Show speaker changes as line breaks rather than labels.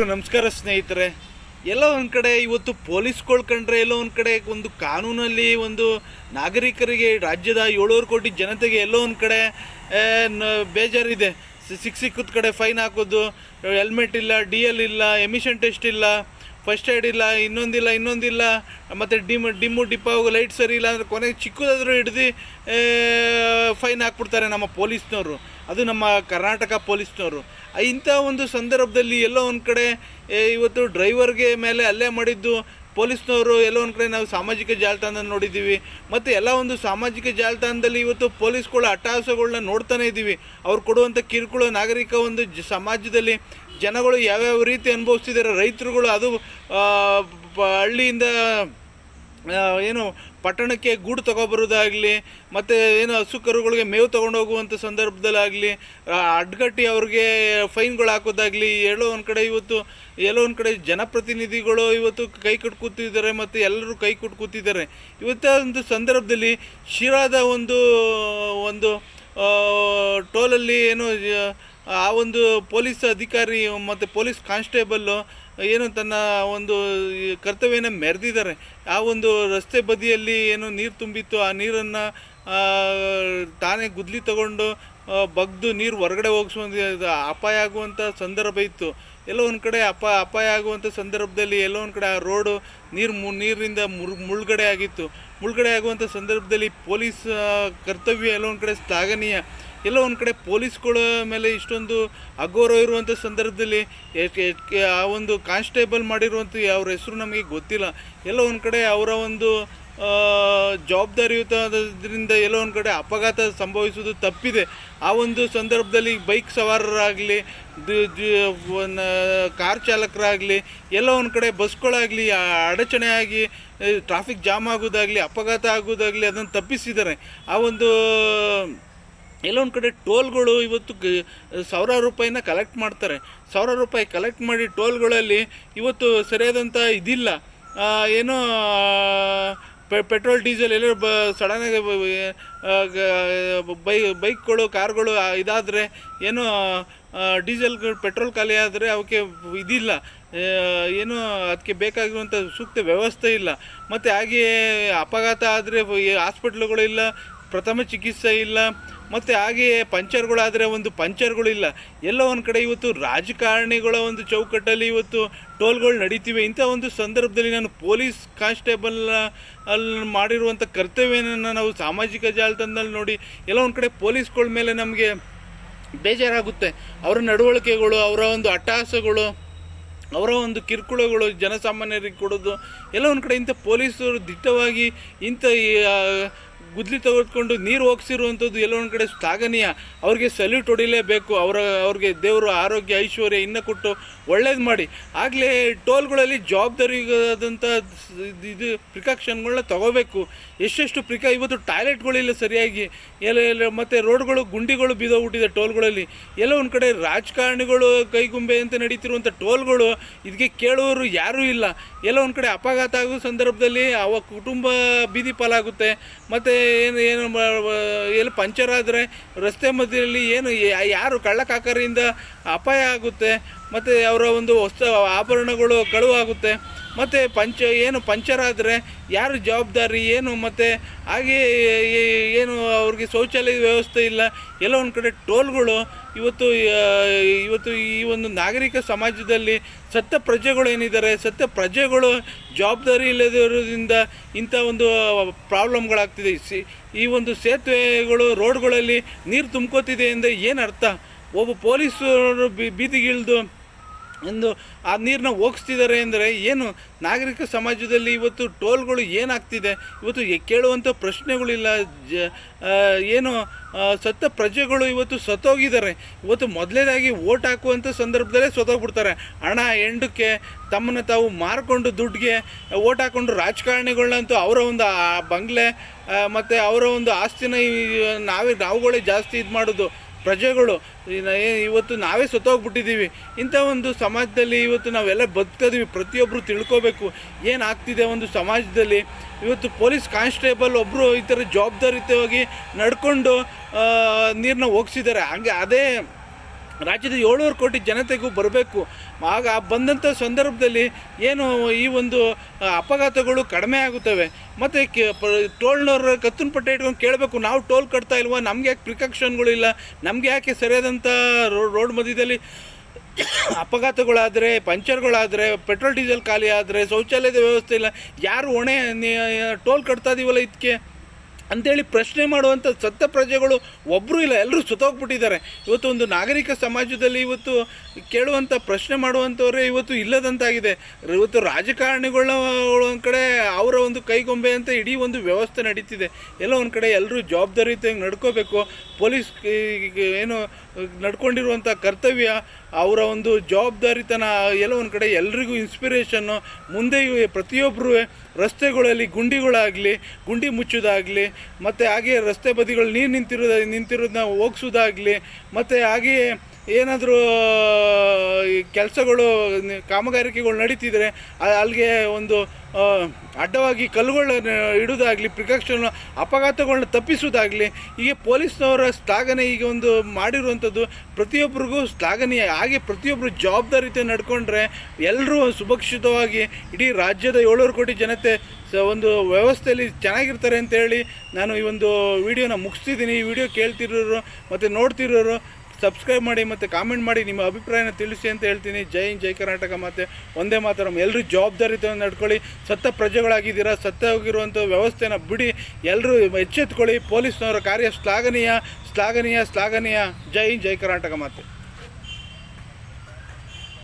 ನಮಸ್ಕಾರ ಸ್ನೇಹಿತರೆ. ಎಲ್ಲೋ ಒಂದು ಕಡೆ ಇವತ್ತು ಪೊಲೀಸ್ಗಳು ಕಂಡ್ರೆ ಎಲ್ಲೋ ಒಂದು ಕಡೆ ಒಂದು ಕಾನೂನಲ್ಲಿ ಒಂದು ನಾಗರಿಕರಿಗೆ ರಾಜ್ಯದ ಏಳೂರು ಕೋಟಿ ಜನತೆಗೆ ಎಲ್ಲೋ ಒಂದು ಕಡೆ ಬೇಜಾರಿದೆ. ಸಿಕ್ಕ ಸಿಕ್ ಸಿಕ್ಕದ ಕಡೆ ಫೈನ್ ಹಾಕೋದು, ಹೆಲ್ಮೆಟ್ ಇಲ್ಲ ಡಿ ಎಲ್ ಇಲ್ಲ, ಎಮಿಷನ್ ಟೆಸ್ಟ್ ಇಲ್ಲ, ಫಸ್ಟ್ ಏಡ್ ಇಲ್ಲ, ಇನ್ನೊಂದಿಲ್ಲ ಇನ್ನೊಂದಿಲ್ಲ, ಮತ್ತು ಡಿಮ್, ಡಿಮ್ಮು ಡಿಪ್ಪಾಗೋ ಲೈಟ್ ಸರಿ ಇಲ್ಲ ಅಂದರೆ ಕೊನೆಗೆ ಚಿಕ್ಕದಾದರೂ ಹಿಡ್ದು ಫೈನ್ ಹಾಕ್ಬಿಡ್ತಾರೆ ನಮ್ಮ ಪೊಲೀಸ್ನವರು. ಅದು ನಮ್ಮ ಕರ್ನಾಟಕ ಪೊಲೀಸ್ನವರು. ಇಂಥ ಒಂದು ಸಂದರ್ಭದಲ್ಲಿ ಎಲ್ಲೋ ಒಂದು ಕಡೆ ಇವತ್ತು ಡ್ರೈವರ್ಗೆ ಮೇಲೆ ಹಲ್ಲೆ ಮಾಡಿದ್ದು, ಪೊಲೀಸ್ನವರು ಎಲ್ಲೋ ಒಂದು ಕಡೆ ನಾವು ಸಾಮಾಜಿಕ ಜಾಲತಾಣ ನೋಡಿದ್ದೀವಿ. ಮತ್ತು ಎಲ್ಲ ಒಂದು ಸಾಮಾಜಿಕ ಜಾಲತಾಣದಲ್ಲಿ ಇವತ್ತು ಪೊಲೀಸ್ಗಳ ಅಟ್ಟಹಾಸಗಳನ್ನ ನೋಡ್ತಾನೆ ಇದ್ದೀವಿ. ಅವ್ರು ಕೊಡುವಂಥ ಕಿರುಕುಳ ನಾಗರಿಕ ಒಂದು ಸಮಾಜದಲ್ಲಿ ಜನಗಳು ಯಾವ್ಯಾವ ರೀತಿ ಅನುಭವಿಸ್ತಿದ್ದಾರೆ ರೈತರುಗಳು ಅದು ಹಳ್ಳಿಯಿಂದ ಏನು ಪಟ್ಟಣಕ್ಕೆ ಗೂಡು ತಗೊಬರೋದಾಗಲಿ ಮತ್ತು ಏನು ಹಸು ಕರುಗಳಿಗೆ ಮೇವು ತೊಗೊಂಡು ಹೋಗುವಂಥ ಸಂದರ್ಭದಲ್ಲಾಗಲಿ ಅಡ್ಗಟ್ಟಿ ಅವ್ರಿಗೆ ಫೈನ್ಗಳು ಹಾಕೋದಾಗಲಿ, ಎಲ್ಲೋ ಒಂದು ಕಡೆ ಇವತ್ತು, ಎಲ್ಲೋ ಒಂದು ಕಡೆ ಜನಪ್ರತಿನಿಧಿಗಳು ಇವತ್ತು ಕೈ ಕಟ್ಟು ಕೂತಿದ್ದಾರೆ ಮತ್ತು ಎಲ್ಲರೂ ಕೈ ಕೊಟ್ಟು ಕೂತಿದ್ದಾರೆ. ಇವತ್ತ ಒಂದು ಸಂದರ್ಭದಲ್ಲಿ ಶಿರಾದ ಒಂದು ಒಂದು ಟೋಲಲ್ಲಿ ಏನು ಆ, ಒಂದು ಪೊಲೀಸ್ ಅಧಿಕಾರಿ ಮತ್ತು ಪೊಲೀಸ್ ಕಾನ್ಸ್ಟೇಬಲ್ಲು ಏನು ತನ್ನ ಒಂದು ಕರ್ತವ್ಯನ ಮೆರೆದಿದ್ದಾರೆ. ಆ ಒಂದು ರಸ್ತೆ ಬದಿಯಲ್ಲಿ ಏನು ನೀರು ತುಂಬಿತ್ತು ಆ ನೀರನ್ನು ತಾನೇ ಗುದ್ಲಿ ತಗೊಂಡು ಬಗ್ದು ನೀರು ಹೊರಗಡೆ ಹೋಗಿಸುವಂಥ ಅಪಾಯ ಆಗುವಂಥ ಸಂದರ್ಭ ಇತ್ತು. ಎಲ್ಲೋ ಒಂದು ಕಡೆ ಅಪ ಅಪಾಯ ಆಗುವಂಥ ಸಂದರ್ಭದಲ್ಲಿ ಎಲ್ಲೋ ಒಂದು ಕಡೆ ಆ ರೋಡು ನೀರು ಮು ನೀರಿನಿಂದ ಮುರ್ ಮುಳುಗಡೆ ಆಗಿತ್ತು. ಮುಳುಗಡೆ ಆಗುವಂಥ ಸಂದರ್ಭದಲ್ಲಿ ಪೊಲೀಸ್ ಕರ್ತವ್ಯ ಎಲ್ಲೋ ಒಂದು ಕಡೆ ಶ್ಲಾಘನೀಯ ಎಲ್ಲೋ ಒಂದು ಕಡೆ ಪೊಲೀಸ್ಗಳ ಮೇಲೆ ಇಷ್ಟೊಂದು ಅಗೌರವ ಇರುವಂಥ ಸಂದರ್ಭದಲ್ಲಿ ಆ ಒಂದು ಕಾನ್ಸ್ಟೇಬಲ್ ಮಾಡಿರುವಂಥ ಅವ್ರ ಹೆಸರು ನಮಗೆ ಗೊತ್ತಿಲ್ಲ. ಎಲ್ಲ ಒಂದು ಕಡೆ ಅವರ ಒಂದು ಜವಾಬ್ದಾರಿಯುತ ಜವಾಬ್ದಾರಿಯುತದಿಂದ ಎಲ್ಲೋ ಒಂದು ಕಡೆ ಅಪಘಾತ ಸಂಭವಿಸುವುದು ತಪ್ಪಿದೆ. ಆ ಒಂದು ಸಂದರ್ಭದಲ್ಲಿ ಬೈಕ್ ಸವಾರರಾಗಲಿ ಕಾರ್ ಚಾಲಕರಾಗಲಿ, ಎಲ್ಲ ಒಂದು ಕಡೆ ಬಸ್ಗಳಾಗಲಿ ಅಡಚಣೆ ಆಗಿ ಟ್ರಾಫಿಕ್ ಜಾಮ್ ಆಗೋದಾಗಲಿ ಅಪಘಾತ ಆಗೋದಾಗಲಿ ಅದನ್ನು ತಪ್ಪಿಸಿದ್ದಾರೆ. ಆ ಒಂದು ಒಂದು ಕಡೆ ಟೋಲ್ಗಳು ಇವತ್ತು ಸಾವಿರಾರು ರೂಪಾಯಿನ ಕಲೆಕ್ಟ್ ಮಾಡ್ತಾರೆ. ಸಾವಿರಾರು ರೂಪಾಯಿ ಕಲೆಕ್ಟ್ ಮಾಡಿ ಟೋಲ್ಗಳಲ್ಲಿ ಇವತ್ತು ಸರಿಯಾದಂಥ ಇದಿಲ್ಲ. ಏನೋ ಪೆಟ್ರೋಲ್, ಡೀಸೆಲ್ ಎಲ್ಲರೂ ಬ ಸಡನ್ನಾಗಿ ಬೈ ಬೈಕ್ಗಳು, ಕಾರ್ಗಳು ಇದಾದರೆ ಏನು ಡೀಸೆಲ್ ಪೆಟ್ರೋಲ್ ಖಾಲಿ ಆದರೆ ಅವಕ್ಕೆ ಇದಿಲ್ಲ. ಏನು ಅದಕ್ಕೆ ಬೇಕಾಗಿರುವಂಥ ಸೂಕ್ತ ವ್ಯವಸ್ಥೆ ಇಲ್ಲ. ಮತ್ತು ಹಾಗೆಯೇ ಅಪಘಾತ ಆದರೆ ಹಾಸ್ಪಿಟ್ಲುಗಳು ಇಲ್ಲ ಪ್ರಥಮ ಚಿಕಿತ್ಸೆ ಇಲ್ಲ, ಮತ್ತು ಹಾಗೆಯೇ ಪಂಚರ್ಗಳಾದರೆ ಒಂದು ಪಂಚರ್ಗಳಿಲ್ಲ ಎಲ್ಲೋ ಒಂದು ಕಡೆ ಇವತ್ತು ರಾಜಕಾರಣಿಗಳ ಒಂದು ಚೌಕಟ್ಟಲ್ಲಿ ಇವತ್ತು ಟೋಲ್ಗಳು ನಡೀತಿವೆ. ಇಂಥ ಒಂದು ಸಂದರ್ಭದಲ್ಲಿ ನಾನು ಪೊಲೀಸ್ ಕಾನ್ಸ್ಟೇಬಲ್ ಅಲ್ಲಿ ಮಾಡಿರುವಂಥ ಕರ್ತವ್ಯನ ನಾವು ಸಾಮಾಜಿಕ ಜಾಲತಾಣದಲ್ಲಿ ನೋಡಿ ಎಲ್ಲ ಒಂದು ಕಡೆ ಪೊಲೀಸ್ಗಳ ಮೇಲೆ ನಮಗೆ ಬೇಜಾರಾಗುತ್ತೆ. ಅವರ ನಡವಳಿಕೆಗಳು, ಅವರ ಒಂದು ಅಟ್ಟಹಾಸಗಳು ಅವರ ಒಂದು ಕಿರುಕುಳಗಳು ಜನಸಾಮಾನ್ಯರಿಗೆ ಕೊಡೋದು, ಎಲ್ಲ ಒಂದು ಕಡೆ ಇಂಥ ಪೊಲೀಸರು ದಿಟ್ಟವಾಗಿ ಇಂಥ ಗುದ್ಲಿ ತೆಗೆದುಕೊಂಡು ನೀರು ಹೋಗ್ಸಿರುವಂಥದ್ದು ಎಲ್ಲ ಒಂದು ಕಡೆ ಶ್ಲಾಘನೀಯ ಅವ್ರಿಗೆ ಸಲ್ಯೂಟ್ ಹೊಡಿಲೇಬೇಕು. ಅವರ, ಅವ್ರಿಗೆ ದೇವರು ಆರೋಗ್ಯ, ಐಶ್ವರ್ಯ ಇನ್ನು ಕೊಟ್ಟು ಒಳ್ಳೇದು ಮಾಡಿ. ಆಗಲೇ ಟೋಲ್ಗಳಲ್ಲಿ ಜವಾಬ್ದಾರಿಗಾದಂಥ ಇದು ಪ್ರಿಕಾಕ್ಷನ್ಗಳನ್ನ ತಗೋಬೇಕು. ಎಷ್ಟೆಷ್ಟು ಪ್ರಿಕಾ, ಇವತ್ತು ಟಾಯ್ಲೆಟ್ಗಳಿಲ್ಲ ಸರಿಯಾಗಿ. ಎಲ್ಲ ಎಲ್ಲ ಮತ್ತು ರೋಡ್ಗಳು, ಗುಂಡಿಗಳು ಬಿದ್ದೋಗ್ಬಿಟ್ಟಿದೆ ಟೋಲ್ಗಳಲ್ಲಿ. ಎಲ್ಲ ಒಂದು ಕಡೆ ರಾಜಕಾರಣಿಗಳು ಕೈಗುಂಬೆ ಅಂತ ನಡೀತಿರುವಂಥ ಟೋಲ್ಗಳು ಇದಕ್ಕೆ ಕೇಳುವವರು ಯಾರೂ ಇಲ್ಲ. ಎಲ್ಲ ಒಂದು ಕಡೆ ಅಪಘಾತ ಆಗೋ ಸಂದರ್ಭದಲ್ಲಿ ಅವ ಕುಟುಂಬ ಬೀದಿ ಪಾಲಾಗುತ್ತೆ. ಮತ್ತು ಏನು ಏನು ಎಲ್ಲಿ ಪಂಚರ್ ಆದರೆ ರಸ್ತೆ ಮಧ್ಯದಲ್ಲಿ ಏನು ಯಾರು ಕಳ್ಳಕಾಕರಿಂದ ಅಪಾಯ ಆಗುತ್ತೆ. ಮತ್ತು ಅವರ ಒಂದು ವಸ್ತು ಆಭರಣಗಳು ಕಳುವಾಗುತ್ತೆ. ಮತ್ತು ಪಂಚ, ಏನು ಪಂಚರ್ ಆದರೆ ಯಾರು ಜವಾಬ್ದಾರಿ, ಏನು ಮತ್ತು ಹಾಗೆ ಏನು ಅವ್ರಿಗೆ ಶೌಚಾಲಯ ವ್ಯವಸ್ಥೆ ಇಲ್ಲ. ಎಲ್ಲ ಒಂದು ಕಡೆ ಟೋಲ್ಗಳು. ಇವತ್ತು ಇವತ್ತು ಈ ಒಂದು ನಾಗರಿಕ ಸಮಾಜದಲ್ಲಿ ಸತ್ತ ಪ್ರಜೆಗಳು ಏನಿದ್ದಾರೆ, ಸತ್ತ ಪ್ರಜೆಗಳು ಜವಾಬ್ದಾರಿ ಇಲ್ಲದಿರೋದ್ರಿಂದ ಇಂಥ ಒಂದು ಪ್ರಾಬ್ಲಮ್ಗಳಾಗ್ತಿದೆ. ಸಿ, ಈ ಒಂದು ಸೇತುವೆಗಳು ರೋಡ್ಗಳಲ್ಲಿ ನೀರು ತುಂಬ್ಕೋತಿದೆ ಅಂದರೆ ಏನು ಅರ್ಥ? ಒಬ್ಬ ಪೊಲೀಸರು ಬೀದಿಗಿಳಿದು ಒಂದು ಆ ನೀರನ್ನ ಹೋಗಿಸ್ತಿದ್ದಾರೆ ಅಂದರೆ ಏನು ನಾಗರಿಕ ಸಮಾಜದಲ್ಲಿ ಇವತ್ತು ಟೋಲ್ಗಳು ಏನಾಗ್ತಿದೆ? ಇವತ್ತು ಕೇಳುವಂಥ ಪ್ರಶ್ನೆಗಳಿಲ್ಲ. ಜ ಏನು ಸತ್ತ ಪ್ರಜೆಗಳು ಇವತ್ತು ಸತ್ತೋಗಿದ್ದಾರೆ. ಇವತ್ತು ಮೊದಲೇದಾಗಿ ಓಟ್ ಹಾಕುವಂಥ ಸಂದರ್ಭದಲ್ಲೇ ಸತ್ತೋಗ್ಬಿಡ್ತಾರೆ. ಹಣ ಎಂಡಕ್ಕೆ ತಮ್ಮನ್ನು ತಾವು ಮಾರಿಕೊಂಡು ದುಡ್ಡಿಗೆ ಓಟ್ ಹಾಕ್ಕೊಂಡು ರಾಜಕಾರಣಿಗಳನ್ನಂತೂ ಅವರ ಒಂದು ಬಂಗ್ಲೆ ಮತ್ತು ಅವರ ಒಂದು ಆಸ್ತಿನ ನಾವೇ, ನಾವುಗಳೇ ಜಾಸ್ತಿ ಇದು ಮಾಡೋದು ಪ್ರಜೆಗಳು ಇವತ್ತು ನಾವೇ ಸತ್ತೋಗ್ಬಿಟ್ಟಿದ್ದೀವಿ. ಇಂಥ ಒಂದು ಸಮಾಜದಲ್ಲಿ ಇವತ್ತು ನಾವೆಲ್ಲ ಬದುಕೋದೀವಿ ಪ್ರತಿಯೊಬ್ಬರು ತಿಳ್ಕೋಬೇಕು. ಏನಾಗ್ತಿದೆ ಒಂದು ಸಮಾಜದಲ್ಲಿ? ಇವತ್ತು ಪೊಲೀಸ್ ಕಾನ್ಸ್ಟೇಬಲ್ ಒಬ್ಬರು ಈ ಥರ ಜವಾಬ್ದಾರಿತವಾಗಿ ನಡ್ಕೊಂಡು ನೀರನ್ನ ಹೋಗ್ಸಿದ್ದಾರೆ. ಹಂಗೆ ಅದೇ ರಾಜ್ಯದ ಏಳ್ನೂರು ಕೋಟಿ ಜನತೆಗೂ ಬರಬೇಕು. ಆಗ ಬಂದಂಥ ಸಂದರ್ಭದಲ್ಲಿ ಏನು ಈ ಒಂದು ಅಪಘಾತಗಳು ಕಡಿಮೆ ಆಗುತ್ತವೆ. ಮತ್ತು ಕೆ ಟೋಲ್ನವ್ರ ಕತ್ತಿನ ಪಟ್ಟೆ ಇಟ್ಕೊಂಡು ಕೇಳಬೇಕು, ನಾವು ಟೋಲ್ ಕಟ್ತಾ ಇಲ್ವಾ? ನಮಗೆ ಯಾಕೆ ಪ್ರಿಕಾಕ್ಷನ್ಗಳು ಇಲ್ಲ? ನಮಗೆ ಯಾಕೆ ಸರಿಯಾದಂಥ ರೋಡ್ ಮಧ್ಯದಲ್ಲಿ ಅಪಘಾತಗಳಾದರೆ, ಪಂಚರ್ಗಳಾದರೆ, ಪೆಟ್ರೋಲ್ ಡೀಸೆಲ್ ಖಾಲಿ ಆದರೆ, ಶೌಚಾಲಯದ ವ್ಯವಸ್ಥೆ ಇಲ್ಲ. ಯಾರು ಹೊಣೆ ಟೋಲ್ ಕಟ್ತಾ ಇದೀವಲ್ಲ ಇದಕ್ಕೆ ಅಂತೇಳಿ ಪ್ರಶ್ನೆ ಮಾಡುವಂಥ ಸತ್ತ ಪ್ರಜೆಗಳು ಒಬ್ಬರೂ ಇಲ್ಲ ಎಲ್ಲರೂ ಸುತ್ತೋಗ್ಬಿಟ್ಟಿದ್ದಾರೆ. ಇವತ್ತು ಒಂದು ನಾಗರಿಕ ಸಮಾಜದಲ್ಲಿ ಇವತ್ತು ಕೇಳುವಂಥ ಪ್ರಶ್ನೆ ಮಾಡುವಂಥವರೇ ಇವತ್ತು ಇಲ್ಲದಂತಾಗಿದೆ. ಇವತ್ತು ರಾಜಕಾರಣಿಗಳ ಒಂದು ಕಡೆ ಅವರ ಒಂದು ಕೈಗೊಂಬೆ ಅಂತ ಇಡೀ ಒಂದು ವ್ಯವಸ್ಥೆ ನಡೀತಿದೆ. ಎಲ್ಲ ಒಂದು ಕಡೆ ಎಲ್ಲರೂ ಜವಾಬ್ದಾರಿಯುತವಾಗಿ ನಡ್ಕೋಬೇಕು. ಪೊಲೀಸ್ ಏನು ನಡ್ಕೊಂಡಿರುವಂಥ ಕರ್ತವ್ಯ, ಅವರ ಒಂದು ಜವಾಬ್ದಾರಿತನ ಎಲ್ಲ ಒಂದು ಕಡೆ ಎಲ್ರಿಗೂ ಇನ್ಸ್ಪಿರೇಷನ್ನು ಮುಂದೆ ಪ್ರತಿಯೊಬ್ಬರೂ ರಸ್ತೆಗಳಲ್ಲಿ ಗುಂಡಿಗಳಾಗಲಿ, ಗುಂಡಿ ಮುಚ್ಚೋದಾಗಲಿ, ಮತ್ತು ಹಾಗೆ ರಸ್ತೆ ಬದಿಗಳು ನೀರು ನಿಂತಿರೋದ ನಿಂತಿರೋದನ್ನ ಹೋಗ್ಸೋದಾಗಲಿ, ಮತ್ತು ಹಾಗೆಯೇ ಏನಾದರೂ ಕೆಲಸಗಳು ಕಾಮಗಾರಿಕೆಗಳು ನಡೀತಿದ್ರೆ ಅಲ್ಲಿಗೆ ಒಂದು ಅಡ್ಡವಾಗಿ ಕಲ್ಲುಗಳನ್ನ ಇಡೋದಾಗಲಿ ಪ್ರಿಕಾಕ್ಷನ್ ಅಪಘಾತಗಳನ್ನ ತಪ್ಪಿಸೋದಾಗಲಿ ಹೀಗೆ ಪೊಲೀಸ್ನವರ ಶ್ಲಾಘನೆ ಈಗ ಒಂದು ಮಾಡಿರುವಂಥದ್ದು ಪ್ರತಿಯೊಬ್ಬರಿಗೂ ಶ್ಲಾಘನೀಯ ಹಾಗೆ ಪ್ರತಿಯೊಬ್ಬರು ಜವಾಬ್ದಾರಿತೆ ನಡ್ಕೊಂಡ್ರೆ ಎಲ್ಲರೂ ಸುಭಕ್ಷಿತವಾಗಿ ಇಡೀ ರಾಜ್ಯದ ಏಳುವರೆ ಕೋಟಿ ಜನತೆ ಒಂದು ವ್ಯವಸ್ಥೆಯಲ್ಲಿ ಚೆನ್ನಾಗಿರ್ತಾರೆ ಅಂತೇಳಿ ನಾನು ಈ ಒಂದು ವಿಡಿಯೋನ ಮುಗಿಸ್ತಿದ್ದೀನಿ. ಈ ವಿಡಿಯೋ ಕೇಳ್ತಿರೋರು ಮತ್ತು ನೋಡ್ತಿರೋರು ಸಬ್ಸ್ಕ್ರೈಬ್ ಮಾಡಿ ಮತ್ತು ಕಾಮೆಂಟ್ ಮಾಡಿ ನಿಮ್ಮ ಅಭಿಪ್ರಾಯನ ತಿಳಿಸಿ ಅಂತ ಹೇಳ್ತೀನಿ. ಜೈ ಹಿಂದ್, ಜೈ ಕರ್ನಾಟಕ ಮತ್ತು ಒಂದೇ ಮಾತರಂ ಎಲ್ಲರೂ ಜವಾಬ್ದಾರಿತ ನಡ್ಕೊಳ್ಳಿ ಸತ್ತ ಪ್ರಜೆಗಳಾಗಿದ್ದೀರಾ ಸತ್ತ ಹೋಗಿರುವಂಥ ವ್ಯವಸ್ಥೆನ ಬಿಡಿ ಎಲ್ಲರೂ ಎಚ್ಚೆತ್ಕೊಳ್ಳಿ ಪೊಲೀಸ್ನವರ ಕಾರ್ಯ ಶ್ಲಾಘನೀಯ ಶ್ಲಾಘನೀಯ ಶ್ಲಾಘನೀಯ. ಜೈ ಹಿಂದ್, ಜೈ ಕರ್ನಾಟಕ ಮಾತೆ.